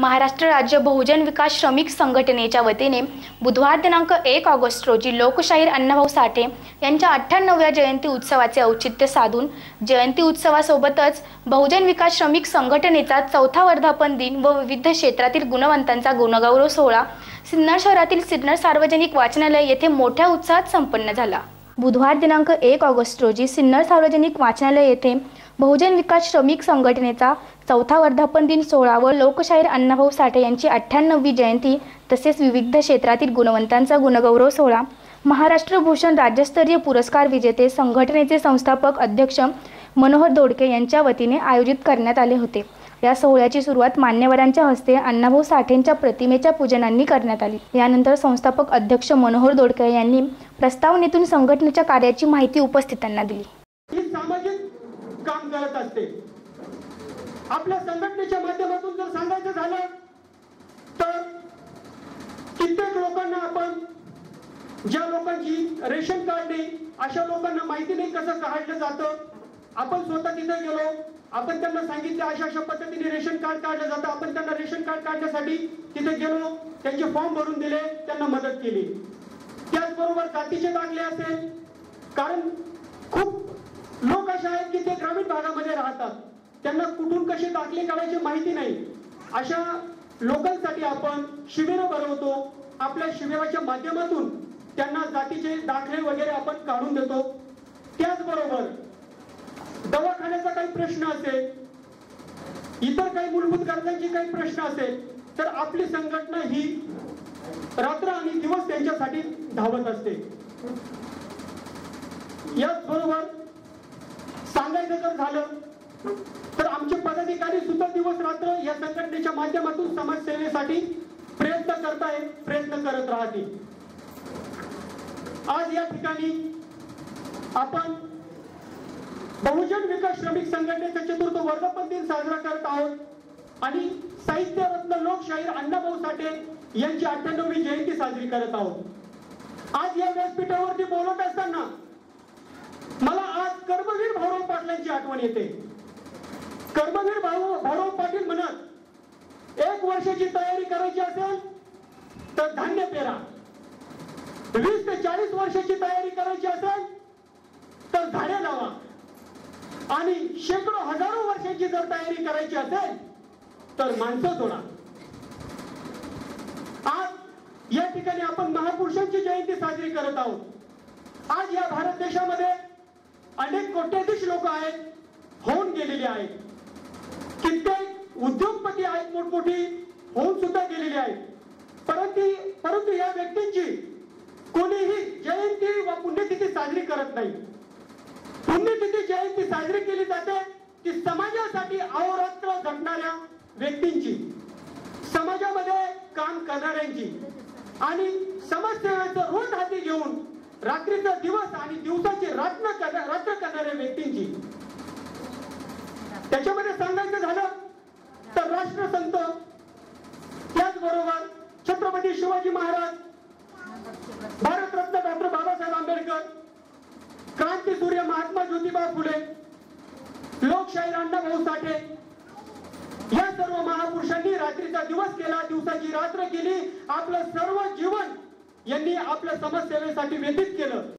महाराष्ट्र राज्य बहुजन विकास श्रमिक संघटनेच्या वतीने बुधवार दिनांक एक ऑगस्ट रोजी लोकशाहीर अण्णाभाऊ साठे यांच्या अठ्ठ्याण्णव्या जयंती उत्सवाचे औचित्य साधून जयंती उत्सवासोबतच बहुजन विकास श्रमिक संघटनेचा चौथा वर्धापन दिन व विविध क्षेत्रातील गुणवंतांचा गुणगौरव सोहळा सिन्नर शहरातील सिन्नर सार्वजनिक वाचनालय येथे मोठ्या उत्साहात संपन्न झाला. बुधवार दिनांक एक ऑगस्ट रोजी सिन्नर सार्वजनिक वाचनालय येथे बहुजन विकास श्रमिक संघटनेचा चौथा वर्धापन दिन सोहळा व लोकशाहीर अण्णाभाऊ साठे यांची अठ्ठ्याण्णववी जयंती तसेच विविध क्षेत्रातील गुणवंतांचा गुणगौरव सोहळा. महाराष्ट्र भूषण राज्यस्तरीय पुरस्कार विजेते संघटनेचे संस्थापक अध्यक्ष मनोहर दोडके यांच्या वतीने आयोजित करण्यात आले होते. या सोहळ्याची सुरुवात मान्यवरांच्या हस्ते अण्णाभाऊ साठेंच्या प्रतिमेच्या पूजनांनी करण्यात आली. यानंतर संस्थापक अध्यक्ष मनोहर दोडके यांनी प्रस्तावनेतून संघटनेच्या कार्याची माहिती उपस्थितांना दिली. काम करत असते. आपल्या संघटनेच्या माध्यमातून जर सांगायचं झालं तर कित्येक लोकांना आपण ज्या लोकांची रेशन कार्ड नाही अशा लोकांना माहिती नाही कसं काढलं जातं. आपण स्वतः तिथे गेलो आपण त्यांना सांगितलं अशा अशा पद्धतीने रेशन कार्ड काढलं जातं. आपण त्यांना रेशन कार्ड काढण्यासाठी तिथे गेलो त्यांचे फॉर्म भरून दिले त्यांना मदत केली. त्याचबरोबर जातीचे दाखले असेल कारण लोक असे आहेत की ते ग्रामीण भागामध्ये राहतात. त्यांना कुठून कसे दाखले करायची माहिती नाही. अशा लोकांसाठी आपण शिबिरं भरवतो. आपल्या शिबिराच्या माध्यमातून त्यांना जातीचे दाखले वगैरे आपण काढून देतो. त्याचबरोबर दवाखान्याचा काही प्रश्न असेल इतर काही मूलभूत गरजांचे काही प्रश्न असेल तर आपली संघटना ही रात्र आणि दिवस त्यांच्यासाठी धावत असते. याचबरोबर सांगायचं जर झालं. तर आमचे पदाधिकारी सुद्धा दिवस रात्र या संघटनेच्या माध्यमातून समाजसेवेसाठी प्रयत्न करतायत प्रयत्न करत राहतील. आज या ठिकाणी आपण बहुजन विकास श्रमिक संघटनेचा चतुर्थ वर्धापन दिन साजरा करत आहोत. आणि साहित्य रत्न लोकशाहीर अण्णाभाऊ साठे यांची अठ्ठ्याण्णवी जयंती साजरी करत आहोत. आज या व्यासपीठावरती बोलत असताना मला कर्मवीर भाऊराव पाटलांची आठवण येते. कर्मवीर भाऊ भाऊराव पाटील म्हणत एक वर्षाची तयारी करायची असेल तर धान्य पेरा. वीस ते चाळीस वर्षाची तयारी करायची असेल तर झाडे लावा. आणि शेकडो हजारो वर्षाची जर तयारी करायची असेल तर माणसं जोडा. आज या ठिकाणी आपण महापुरुषांची जयंती साजरी करत आहोत. आज या भारत देशामध्ये अनेक कोट्याधीश लोक आहेत होऊन गेलेले आहेत. कित्येक उद्योगपती आहेत मोठमोठी होऊन सुद्धा गेलेली आहेत. परंतु परंतु या व्यक्तींची कोणीही जयंती वा पुण्यतिथी साजरी करत नाही. पुण्यतिथी जयंती साजरी केली जाते ती समाजासाठी अहोरात्र झटणाऱ्या व्यक्तींची समाजामध्ये काम करणाऱ्यांची. आणि समाजसेवेचं रोज हाती घेऊन रात्रीचा दिवस आणि दिवसाची रात्र रात्र त्याच्यामध्ये सांगायचं झालं तर राष्ट्रसंत त्याचबरोबर छत्रपती शिवाजी महाराज भारतरत्न डॉक्टर बाबासाहेब आंबेडकर क्रांती सूर्य महात्मा ज्योतिबा फुले लोकशाहीर अण्णाभाऊ साठे. या सर्व महापुरुषांनी रात्रीचा दिवस केला दिवसाची रात्र केली आपलं सर्व जीवन यांनी आपल्या समाजसेवेसाठी व्यतीत केलं.